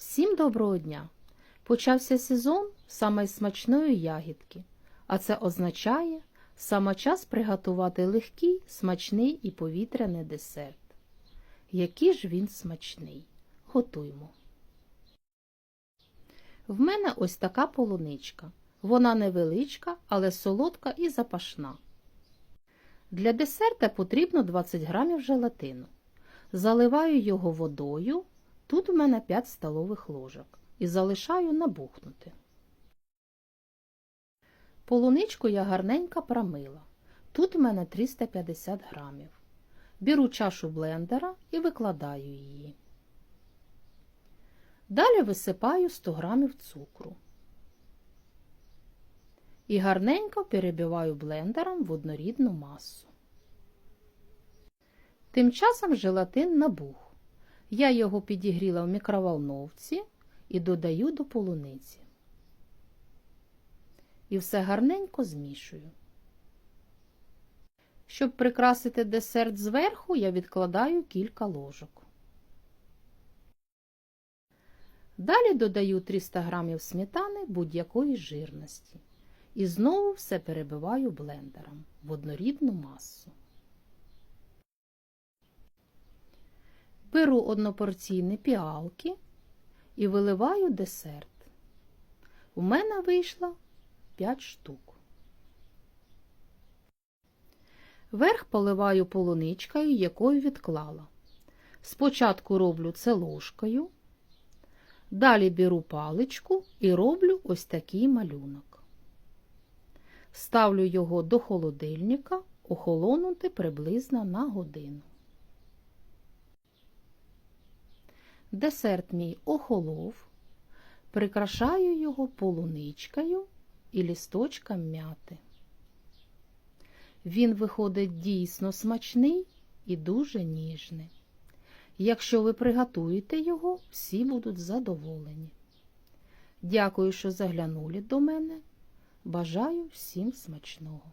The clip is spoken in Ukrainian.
Всім доброго дня! Почався сезон саме смачної ягідки, а це означає саме час приготувати легкий, смачний і повітряний десерт. Який ж він смачний? Готуємо. В мене ось така полуничка. Вона невеличка, але солодка і запашна. Для десерта потрібно 20 грамів желатину. Заливаю його водою. Тут в мене 5 столових ложок і залишаю набухнути. Полуничку я гарненько промила. Тут в мене 350 грамів. Беру чашу блендера і викладаю її. Далі висипаю 100 грамів цукру. І гарненько перебиваю блендером в однорідну масу. Тим часом желатин набух. Я його підігріла в мікроволновці і додаю до полуниці. І все гарненько змішую. Щоб прикрасити десерт зверху, я відкладаю кілька ложок. Далі додаю 300 г сметани будь-якої жирності. І знову все перебиваю блендером в однорідну масу. Беру однопорційні піалки і виливаю десерт. У мене вийшло 5 штук. Верх поливаю полуничкою, якою відклала. Спочатку роблю це ложкою, далі беру паличку і роблю ось такий малюнок. Ставлю його до холодильника охолонути приблизно на годину. Десерт мій охолов, прикрашаю його полуничкою і лісточком м'яти. Він виходить дійсно смачний і дуже ніжний. Якщо ви приготуєте його, всі будуть задоволені. Дякую, що заглянули до мене. Бажаю всім смачного!